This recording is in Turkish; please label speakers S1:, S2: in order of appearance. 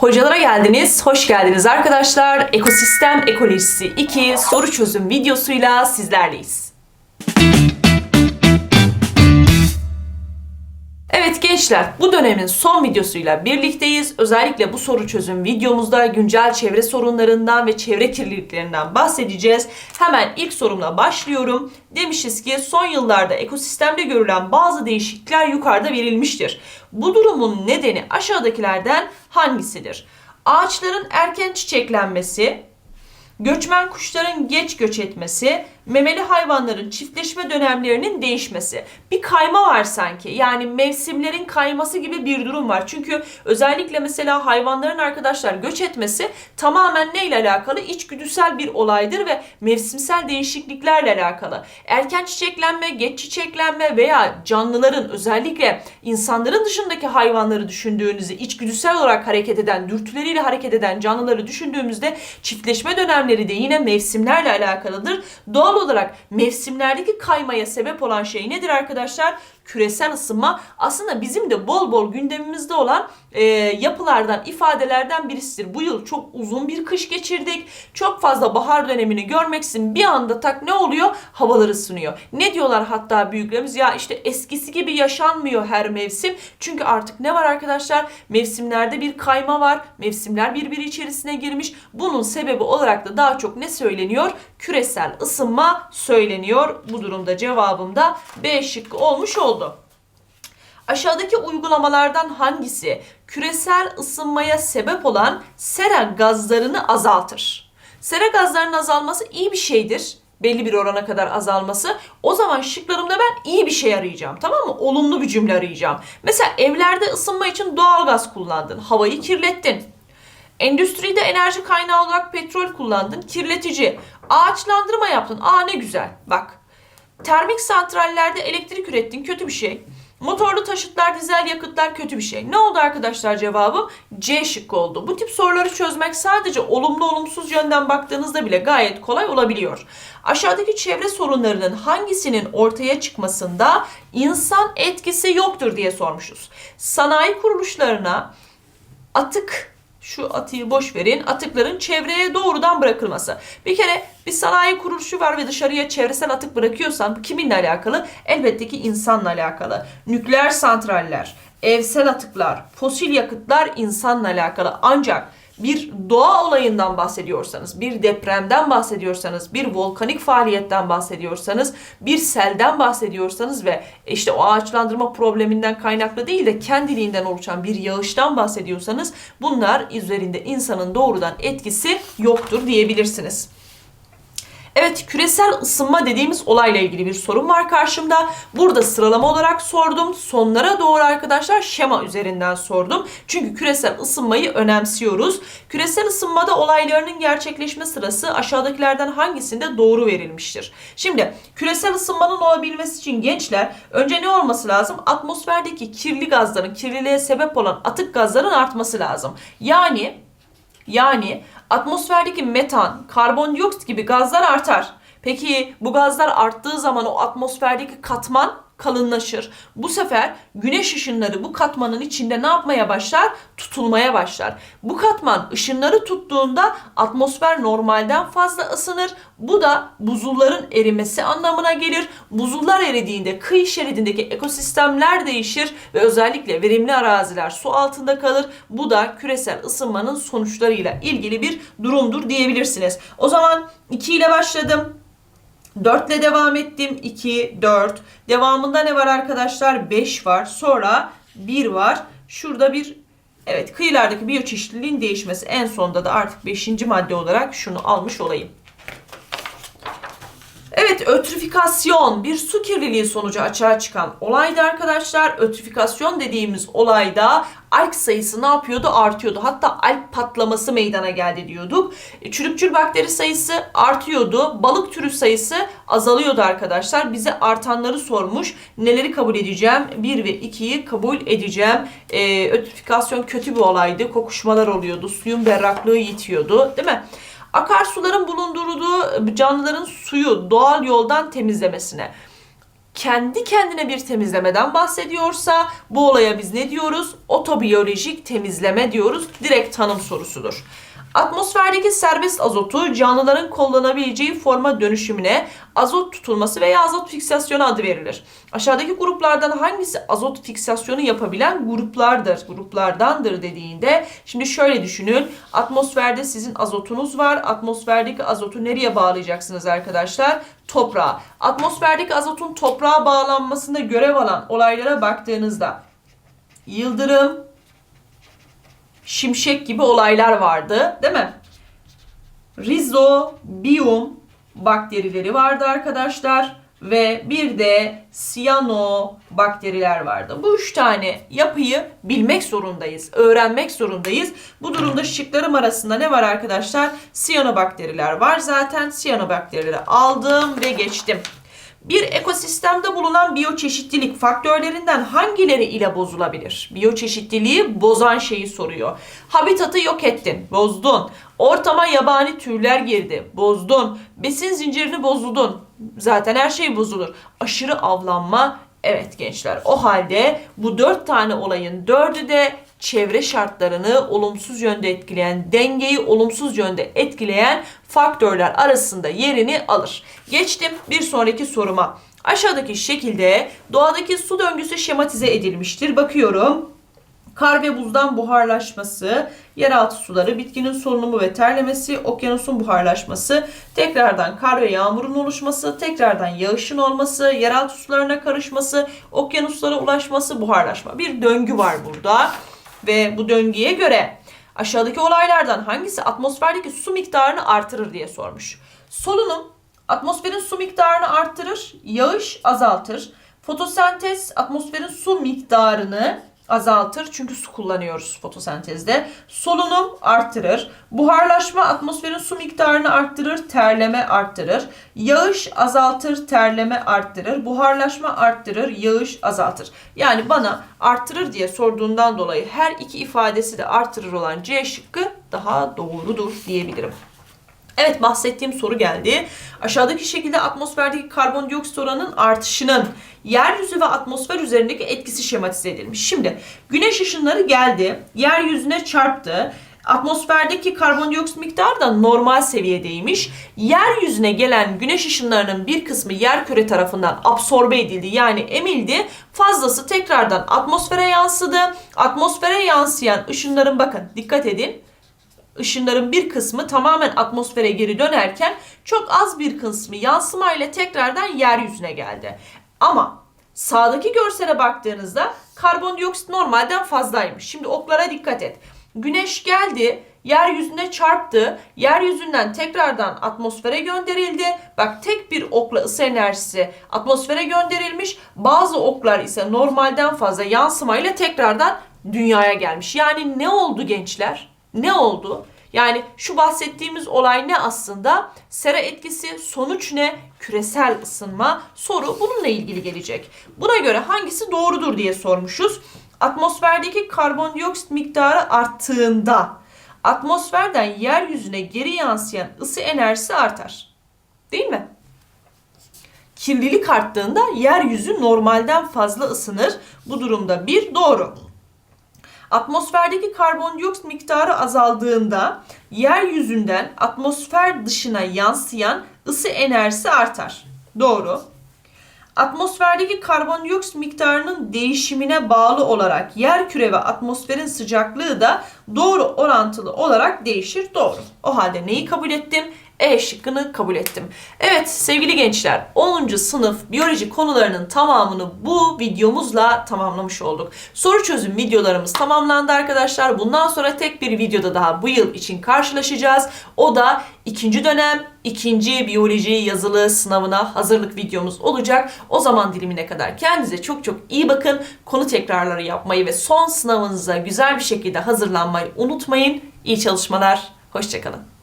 S1: Hocalara geldiniz, hoş geldiniz arkadaşlar. Ekosistem Ekolojisi 2 soru çözüm videosuyla sizlerleyiz. Evet gençler, bu dönemin son videosuyla birlikteyiz. Özellikle bu soru çözüm videomuzda güncel çevre sorunlarından ve çevre kirliliklerinden bahsedeceğiz. Hemen ilk sorumla başlıyorum. Demişiz ki son yıllarda ekosistemde görülen bazı değişiklikler yukarıda verilmiştir. Bu durumun nedeni aşağıdakilerden hangisidir? Ağaçların erken çiçeklenmesi, göçmen kuşların geç göç etmesi, memeli hayvanların çiftleşme dönemlerinin değişmesi. Bir kayma var sanki. Yani mevsimlerin kayması gibi bir durum var. Çünkü özellikle mesela hayvanların arkadaşlar göç etmesi tamamen neyle alakalı? İçgüdüsel bir olaydır ve mevsimsel değişikliklerle alakalı. Erken çiçeklenme, geç çiçeklenme veya canlıların özellikle insanların dışındaki hayvanları düşündüğünüzde içgüdüsel olarak hareket eden, dürtüleriyle hareket eden canlıları düşündüğümüzde çiftleşme dönemleri de yine mevsimlerle alakalıdır. Doğal olarak mevsimlerdeki kaymaya sebep olan şey nedir arkadaşlar? Küresel ısınma aslında bizim de bol bol gündemimizde olan e, yapılardan, ifadelerden birisidir. Bu yıl çok uzun bir kış geçirdik. Çok fazla bahar dönemini görmeksin bir anda tak ne oluyor? Havalar ısınıyor. Ne diyorlar hatta büyüklerimiz? Ya işte eskisi gibi yaşanmıyor her mevsim. Çünkü artık ne var arkadaşlar? Mevsimlerde bir kayma var. Mevsimler birbiri içerisine girmiş. Bunun sebebi olarak da daha çok ne söyleniyor? Küresel ısınma söyleniyor. Bu durumda cevabım da B şıkkı olmuş oldu. Aşağıdaki uygulamalardan hangisi küresel ısınmaya sebep olan sera gazlarını azaltır? Sera gazlarının azalması iyi bir şeydir. Belli bir orana kadar azalması. O zaman şıklarımda ben iyi bir şey arayacağım. Tamam mı? Olumlu bir cümle arayacağım. Mesela evlerde ısınma için doğal gaz kullandın. Havayı kirlettin. Endüstride enerji kaynağı olarak petrol kullandın. Kirletici. Ağaçlandırma yaptın. Aa ne güzel. Bak. Termik santrallerde elektrik ürettin. Kötü bir şey. Motorlu taşıtlar, dizel yakıtlar kötü bir şey. Ne oldu arkadaşlar cevabım? C şıkkı oldu. Bu tip soruları çözmek sadece olumlu olumsuz yönden baktığınızda bile gayet kolay olabiliyor. Aşağıdaki çevre sorunlarının hangisinin ortaya çıkmasında insan etkisi yoktur diye sormuşuz. Sanayi kuruluşlarına atık şu atıyı boş verin. Atıkların çevreye doğrudan bırakılması. Bir kere bir sanayi kuruluşu var ve dışarıya çevresel atık bırakıyorsan bu kiminle alakalı? Elbette ki insanla alakalı. Nükleer santraller, evsel atıklar, fosil yakıtlar insanla alakalı. Ancak bir doğa olayından bahsediyorsanız, bir depremden bahsediyorsanız, bir volkanik faaliyetten bahsediyorsanız, bir selden bahsediyorsanız ve işte o ağaçlandırma probleminden kaynaklı değil de kendiliğinden oluşan bir yağıştan bahsediyorsanız bunlar üzerinde insanın doğrudan etkisi yoktur diyebilirsiniz. Evet küresel ısınma dediğimiz olayla ilgili bir sorun var karşımda. Burada sıralama olarak sordum. Sonlara doğru arkadaşlar şema üzerinden sordum. Çünkü küresel ısınmayı önemsiyoruz. Küresel ısınmada olaylarının gerçekleşme sırası aşağıdakilerden hangisinde doğru verilmiştir? Şimdi küresel ısınmanın olabilmesi için gençler önce ne olması lazım? Atmosferdeki kirli gazların, kirliliğe sebep olan atık gazların artması lazım. Yani yani atmosferdeki metan, karbondioksit gibi gazlar artar. Peki bu gazlar arttığı zaman o atmosferdeki katman kalınlaşır. Bu sefer güneş ışınları bu katmanın içinde ne yapmaya başlar? Tutulmaya başlar. Bu katman ışınları tuttuğunda atmosfer normalden fazla ısınır. Bu da buzulların erimesi anlamına gelir. Buzullar eridiğinde kıyı şeridindeki ekosistemler değişir ve özellikle verimli araziler su altında kalır. Bu da küresel ısınmanın sonuçlarıyla ilgili bir durumdur diyebilirsiniz. O zaman 2 ile başladım. 4 ile devam ettim. 2, 4. Devamında ne var arkadaşlar? 5 var. Sonra 1 var. Şurada bir evet kıyılardaki biyoçeşitliliğin değişmesi. En sonda da artık 5. madde olarak şunu almış olayım. Evet, ötrifikasyon bir su kirliliği sonucu açığa çıkan olaydı arkadaşlar. Ötrifikasyon dediğimiz olayda alg sayısı ne yapıyordu? Artıyordu. Hatta alg patlaması meydana geldi diyorduk. E, Çürükçül bakteri sayısı artıyordu. Balık türü sayısı azalıyordu arkadaşlar. Bize artanları sormuş. Neleri kabul edeceğim? 1 ve 2'yi kabul edeceğim. E, ötrifikasyon kötü bir olaydı. Kokuşmalar oluyordu. Suyun berraklığı yitiyordu. Değil mi? Akarsuların bulundurduğu canlıların suyu doğal yoldan temizlemesine. kendi kendine bir temizlemeden bahsediyorsa bu olaya biz ne diyoruz? Otobiyolojik temizleme diyoruz. Direkt tanım sorusudur. Atmosferdeki serbest azotu canlıların kullanabileceği forma dönüşümüne azot tutulması veya azot fiksasyonu adı verilir. Aşağıdaki gruplardan hangisi azot fiksasyonu yapabilen gruplardır, gruplardandır dediğinde şimdi şöyle düşünün. Atmosferde sizin azotunuz var. Atmosferdeki azotu nereye bağlayacaksınız arkadaşlar? Toprağa. Atmosferdeki azotun toprağa bağlanmasında görev alan olaylara baktığınızda yıldırım, şimşek gibi olaylar vardı değil mi? Rhizobium bakterileri vardı arkadaşlar ve bir de siyano bakteriler vardı. Bu üç tane yapıyı bilmek zorundayız, öğrenmek zorundayız. Bu durumda şıklarım arasında ne var arkadaşlar? Siyanobakteriler var zaten. Siyanobakterileri aldım ve geçtim. Bir ekosistemde bulunan biyoçeşitlilik faktörlerinden hangileri ile bozulabilir? Biyoçeşitliliği bozan şeyi soruyor. Habitatı yok ettin, bozdun. Ortama yabani türler girdi, bozdun. Besin zincirini bozdun. Zaten her şey bozulur. Aşırı avlanma, evet gençler. O halde bu dört tane olayın dördü de çevre şartlarını olumsuz yönde etkileyen, dengeyi olumsuz yönde etkileyen faktörler arasında yerini alır. Geçtim bir sonraki soruma. Aşağıdaki şekilde doğadaki su döngüsü şematize edilmiştir. Bakıyorum. Kar ve buzdan buharlaşması, yeraltı suları, bitkinin solunumu ve terlemesi, okyanusun buharlaşması, tekrardan kar ve yağmurun oluşması, tekrardan yağışın olması, yeraltı sularına karışması, okyanuslara ulaşması, buharlaşma. Bir döngü var burada ve bu döngüye göre aşağıdaki olaylardan hangisi atmosferdeki su miktarını artırır diye sormuş. Solunum atmosferin su miktarını arttırır, yağış azaltır. Fotosentez atmosferin su miktarını azaltır çünkü su kullanıyoruz fotosentezde. Solunum arttırır. Buharlaşma atmosferin su miktarını arttırır, terleme arttırır. Yağış azaltır, terleme arttırır. Buharlaşma arttırır, yağış azaltır. Yani bana arttırır diye sorduğundan dolayı her iki ifadesi de artırır olan C şıkkı daha doğrudur diyebilirim. Evet bahsettiğim soru geldi. Aşağıdaki şekilde atmosferdeki karbondioksit oranının artışının yeryüzü ve atmosfer üzerindeki etkisi şematize edilmiş. Şimdi güneş ışınları geldi, yeryüzüne çarptı. Atmosferdeki karbondioksit miktarı da normal seviyedeymiş. Yeryüzüne gelen güneş ışınlarının bir kısmı yer küre tarafından absorbe edildi yani emildi. Fazlası tekrardan atmosfere yansıdı. Atmosfere yansıyan ışınların bakın dikkat edin ışınların bir kısmı tamamen atmosfere geri dönerken çok az bir kısmı yansımayla tekrardan yeryüzüne geldi. Ama sağdaki görsele baktığınızda karbondioksit normalden fazlaymış. Şimdi oklara dikkat et. Güneş geldi, yeryüzüne çarptı, yeryüzünden tekrardan atmosfere gönderildi. Bak tek bir okla ısı enerjisi atmosfere gönderilmiş. Bazı oklar ise normalden fazla yansımayla tekrardan dünyaya gelmiş. Yani ne oldu gençler? Ne oldu? Yani şu bahsettiğimiz olay ne aslında? Sera etkisi, sonuç ne? Küresel ısınma. Soru bununla ilgili gelecek. Buna göre hangisi doğrudur diye sormuşuz. Atmosferdeki karbondioksit miktarı arttığında atmosferden yeryüzüne geri yansıyan ısı enerjisi artar. Değil mi? Kirlilik arttığında yeryüzü normalden fazla ısınır. Bu durumda bir doğru. Atmosferdeki karbondioksit miktarı azaldığında yeryüzünden atmosfer dışına yansıyan ısı enerjisi artar. Doğru. Atmosferdeki karbondioksit miktarının değişimine bağlı olarak yer küre ve atmosferin sıcaklığı da doğru orantılı olarak değişir. Doğru. O halde neyi kabul ettim? E şıkkını kabul ettim. Evet sevgili gençler 10. sınıf biyoloji konularının tamamını bu videomuzla tamamlamış olduk. Soru çözüm videolarımız tamamlandı arkadaşlar. Bundan sonra tek bir videoda daha bu yıl için karşılaşacağız. O da ikinci dönem ikinci biyoloji yazılı sınavına hazırlık videomuz olacak. O zaman dilimine kadar kendinize çok çok iyi bakın. Konu tekrarları yapmayı ve son sınavınıza güzel bir şekilde hazırlanmayı unutmayın. İyi çalışmalar. Hoşçakalın.